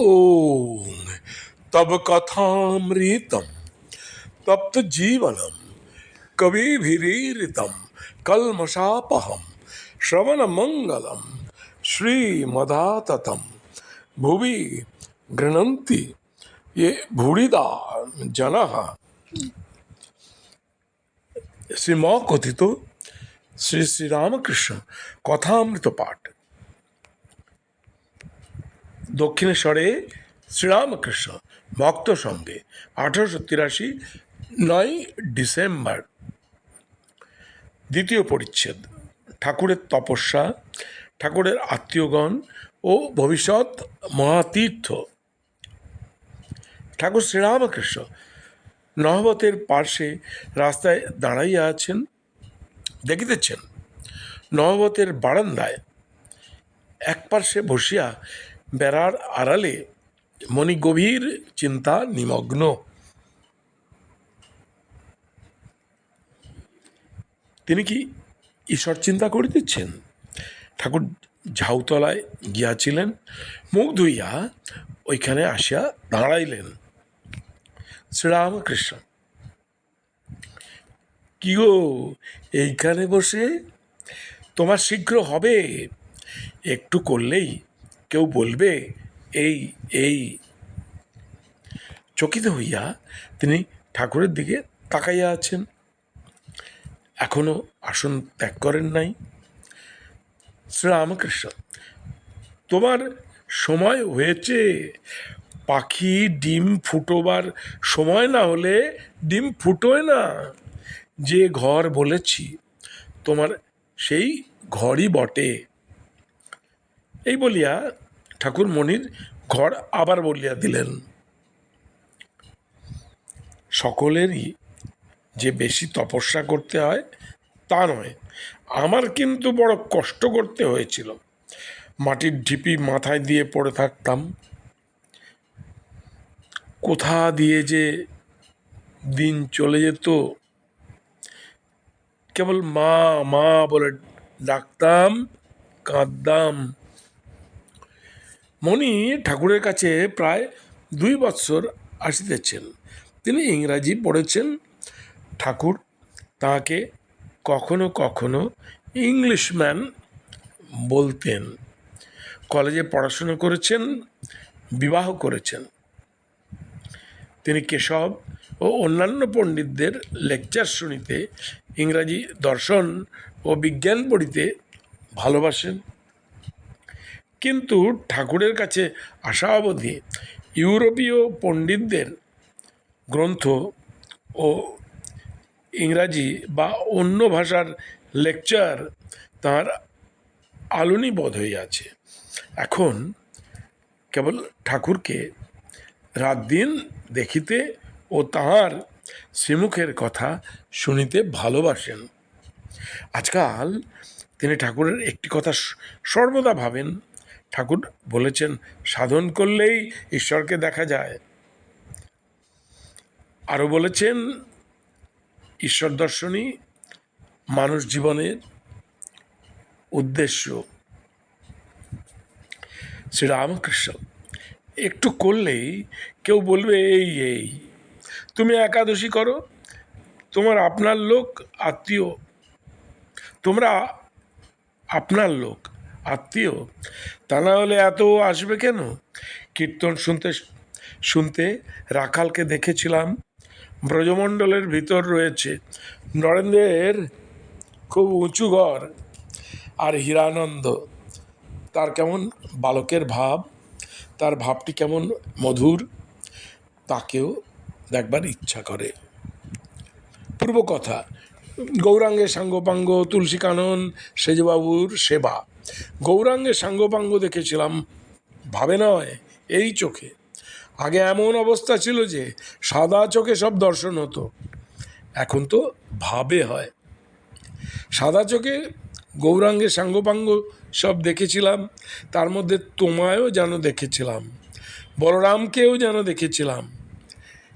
ओम तब कथामृतम, तप्त जीवनम कवि भीरीतम कलमशापहम श्रवण मंगलम श्रीमदाततम। भुवि गृणंति ये भूड़िदा जन। श्री मौ कथित श्री श्री रामकृष्ण कथामृत पाठ দক্ষিণেশ্বরে শ্রীরামকৃষ্ণ ভক্ত সঙ্গে আঠারোশো তিরাশি নয় ডিসেম্বর। দ্বিতীয় পরিচ্ছেদ, ঠাকুরের তপস্যা, ঠাকুরের আত্মীয়গণ ও ভবিষ্যৎ মহাতীর্থ। ঠাকুর শ্রীরামকৃষ্ণ নহবতের পার্শ্বে রাস্তায় দাঁড়াইয়া আছেন, দেখিতেছেন। নহবতের বারান্দায় এক পার্শ্বে বসিয়া বেড়ার আড়ালে মণি গভীর চিন্তা নিমগ্ন। তিনি কি ঈশ্বর চিন্তা করিতেছেন ঠাকুর ঝাউতলায় গিয়াছিলেন, মুখ ধুইয়া ওইখানে আসিয়া দাঁড়াইলেন। শ্রীরামকৃষ্ণ, কি গো, এইখানে বসে তোমার শীঘ্র হবে, একটু করলেই কেউ বলবে, এই এই। চকিত হইয়া তিনি ঠাকুরের দিকে তাকাইয়া আছেন। এখনও আসন ত্যাগ করেন নাই। শ্রীরামকৃষ্ণ, তোমার সময় হয়েছে। পাখি ডিম ফুটোবার সময় না হলে ডিম ফুটোয় না। যে ঘর বলেছি, তোমার সেই ঘরই বটে। এই বলিয়া ঠাকুর মনির ঘর আবার বলিয়া দিলেন। সকলেরই যে বেশি তপস্যা করতে হয়, তা নয়, আমার কিন্তু বড় কষ্ট করতে হয়েছিল। মাটির ঢিপি মাথায় দিয়ে পড়ে থাকতাম। কোথা দিয়ে যে দিন চলে যেত, কেবল মা মা বলে ডাকতাম, কাঁদতাম। মণি ঠাকুরের কাছে প্রায় দুই বৎসর আসিতেছেন। তিনি ইংরাজি পড়েছেন। ঠাকুর তাকে কখনো কখনো ইংলিশম্যান বলতেন। কলেজে পড়াশুনো করেছেন, বিবাহ করেছেন। তিনি কেশব ও অন্যান্য পণ্ডিতদের লেকচার শুনিতে ইংরাজি দর্শন ও বিজ্ঞান পড়িতে ভালোবাসেন। কিন্তু ঠাকুরের কাছে আসা অবধি ইউরোপীয় পণ্ডিতদের গ্রন্থ ও ইংরাজি বা অন্য ভাষার লেকচার তাঁর আলুনি বোধ হয়ে আছে। এখন কেবল ঠাকুরকে রাত দিন দেখিতে ও তাহার শ্রীমুখের কথা শুনিতে ভালোবাসেন। আজকাল তিনি ঠাকুরের একটি কথা সর্বদা ভাবেন ঠাকুর বলেছেন, সাধন করলেই ঈশ্বরকে দেখা যায়। আরও বলেছেন, ঈশ্বর দর্শনই মানুষ জীবনের উদ্দেশ্য। শ্রীরামকৃষ্ণ, একটু করলেই কেউ বলবে, এই এই, তুমি একাদশী করো, তোমার আপনার লোক আত্মীয়, তোমরা আপনার লোক আত্মীয়? তা না হলে এত আসবে কেন? কীর্তন শুনতে শুনতে রাখালকে দেখেছিলাম। ব্রজমণ্ডলের ভিতর রয়েছে। নরেন্দ্রের খুব উঁচু ঘর আর হীরানন্দ। তার কেমন বালকের ভাব, তার ভাবটি কেমন মধুর, তাকেও দেখবার ইচ্ছা করে। পূর্ব কথা, গৌরাঙ্গের সাঙ্গপাঙ্গ, তুলসী কানন, সেজবাবুর সেবা। গৌরাঙ্গের সাঙ্গপাঙ্গ দেখেছিলাম। ভাবে নয়, এই চোখে। আগে এমন অবস্থা ছিল যে সাদা চোখে সব দর্শন হতো। এখন তো ভাবে হয়। সাদা চোখে গৌরাঙ্গের সাঙ্গপাঙ্গ সব দেখেছিলাম, তার মধ্যে তোমায়ও যেন দেখেছিলাম, বলরামকেও যেন দেখেছিলাম।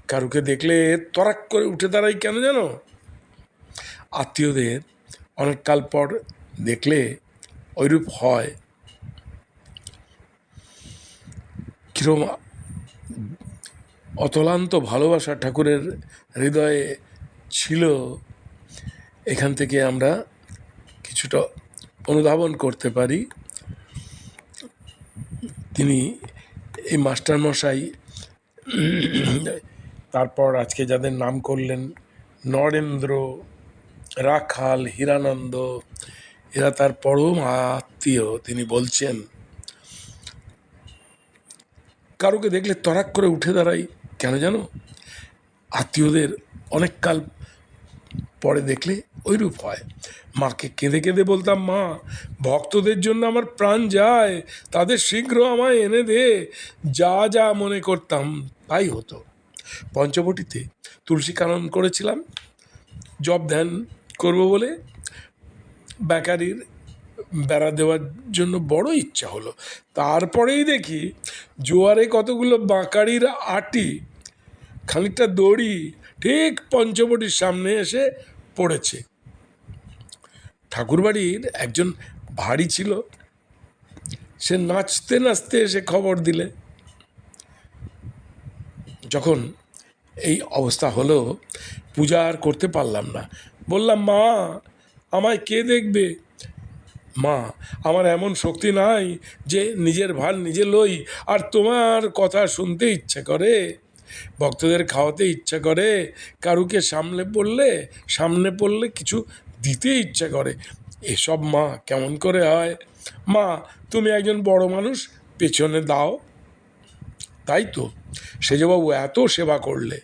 কারুকে দেখলে তরাক করে উঠে দাঁড়াই কেন জানো? আত্মীয়দের অনেক কাল পর দেখলে ওইরূপ হয়। কিরম অতলান্ত ভালোবাসা ঠাকুরের হৃদয়ে ছিল, এখান থেকে আমরা কিছুটা অনুধাবন করতে পারি। তিনি এই মাস্টারমশাই তারপর আজকে যাদের নাম করলেন, নরেন্দ্র, রাখাল, হীরানন্দ এরা তার পরম আত্মীয়। তিনি বলছেন, কারোকে দেখলে তরাক করে উঠে দাঁড়াই কেন জানো? আত্মীয়দের অনেক কাল পরে দেখলে ওইরূপ হয়। মাকে কেঁদে কেঁদে বলতাম, মা, ভক্তদের জন্য আমার প্রাণ যায়, তাদের শীঘ্র আমায় এনে দে। যা যা মনে করতাম, তাই হতো। পঞ্চবটিতে তুলসী কানন করেছিলাম। জব ধ্যান করব বলে বেকারির বেড়া দেওয়ার জন্য বড় ইচ্ছা হলো। তারপরেই দেখি জোয়ারে কতগুলো বাঁকারির আটি, খানিকটা দড়ি ঠিক পঞ্চবটির সামনে এসে পড়েছে। ঠাকুরবাড়ির একজন ভারী ছিল, সে নাচতে নাচতে এসে খবর দিলে। যখন এই অবস্থা হলো, পূজা আর করতে পারলাম না। বললাম, মা আমায় কে দেখবে? মা, আমার এমন শক্তি নাই যে নিজের ভার নিজে লই আর তোমার কথা শুনতে ইচ্ছে করে। ভক্তদের খাওয়াতে ইচ্ছা করে, কারুকে সামনে পড়লে সামনে পড়লে কিছু দিতে ইচ্ছা করে। এসব মা কেমন করে হয়? মা, তুমি একজন বড় মানুষ, পেছনে দাও। তাই তো? সেজবাবু এত সেবা করলে।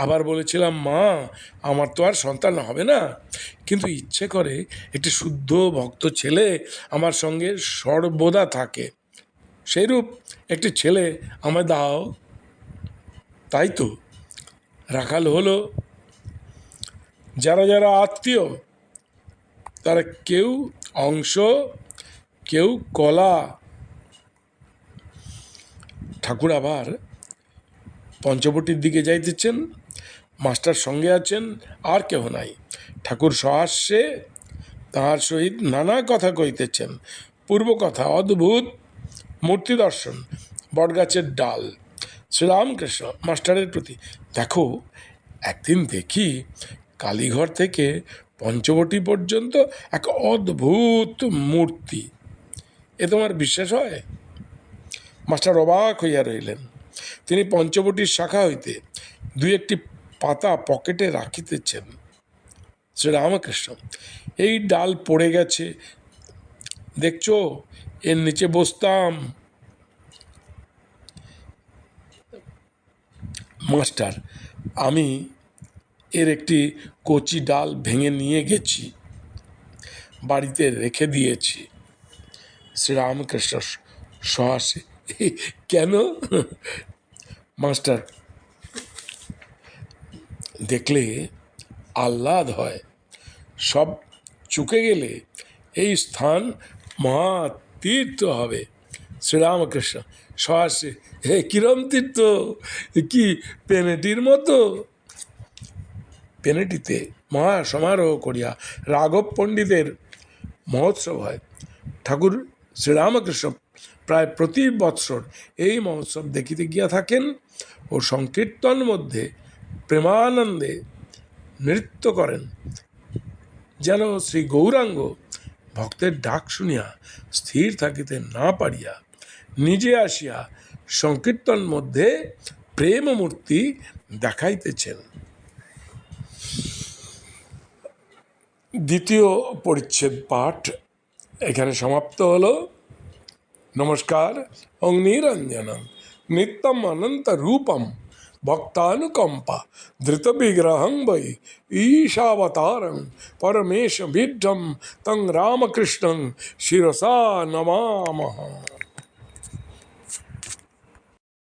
আবার বলেছিলাম, মা, আমার তো আর সন্তান হবে না। কিন্তু ইচ্ছে করে একটি শুদ্ধ ভক্ত ছেলে আমার সঙ্গে সর্বদা থাকে। সেইরূপ একটি ছেলে আমায় দাও। তাই তো। রাখাল হলো, যারা যারা আত্মীয়, তারা কেউ অংশ, কেউ কলা। ঠাকুর আবার পঞ্চবটির দিকে যাইতেছেন। মাস্টার সঙ্গে আছেন, আর কেহ নাই। ঠাকুর সহাস্যে তাহার সহিত নানা কথা কইতেছেন পূর্ব কথা, অদ্ভুত মূর্তি দর্শন, বটগাছের ডাল। শ্রীরামকৃষ্ণ মাস্টারের প্রতি, দেখো, একদিন দেখি কালীঘর থেকে পঞ্চবটি পর্যন্ত এক অদ্ভুত মূর্তি। এ তোমার বিশ্বাস হয়? মাস্টার অবাক হইয়া রইলেন তিনি পঞ্চবটির শাখা হইতে দুই একটি পাতা পকেটে রাখিতেছেন শ্রীরামকৃষ্ণ, এই ডাল পড়ে গেছে। দেখছ, এর নিচে বসতাম। মাস্টার, আমি এর একটি কচি ডাল ভেঙে নিয়ে গেছি, বাড়িতে রেখে দিয়েছি। শ্রীরামকৃষ্ণ সহাসে কেন? মাস্টার দেখলে আহ্লাদ হয়। সব চুকে গেলে এই স্থান মহা তীর্থ হবে। শ্রীরামকৃষ্ণ সহাসে, হে কিরম তীর্থ? কি পেনেটির মতো? পেনেটিতে মহা সমারোহ করিয়া রাঘব পণ্ডিতের মহোৎসব হয়। ঠাকুর শ্রীরামকৃষ্ণ প্রায় প্রতি বৎসর এই মহোৎসব দেখিতে গিয়া থাকেন ও সংকীর্তন মধ্যে প্রেমানন্দে নৃত্য করেন। যেন শ্রী গৌরাঙ্গ ভক্তের ডাক শুনিয়া স্থির থাকিতে না পারিয়া নিজে আসিয়া সংকীর্তন মধ্যে প্রেম মূর্তি দেখাইতেছেন। দ্বিতীয় পরিচ্ছেদ পাঠ এখানে সমাপ্ত হলো। নমস্কার নিরঞ্জনম নিত্যম অনন্ত রূপম। भक्तानुकंपा धृत विग्रह वै ईशावतारं परमेश भिड्ढं तं रामकृष्णं शिरसा नमामः।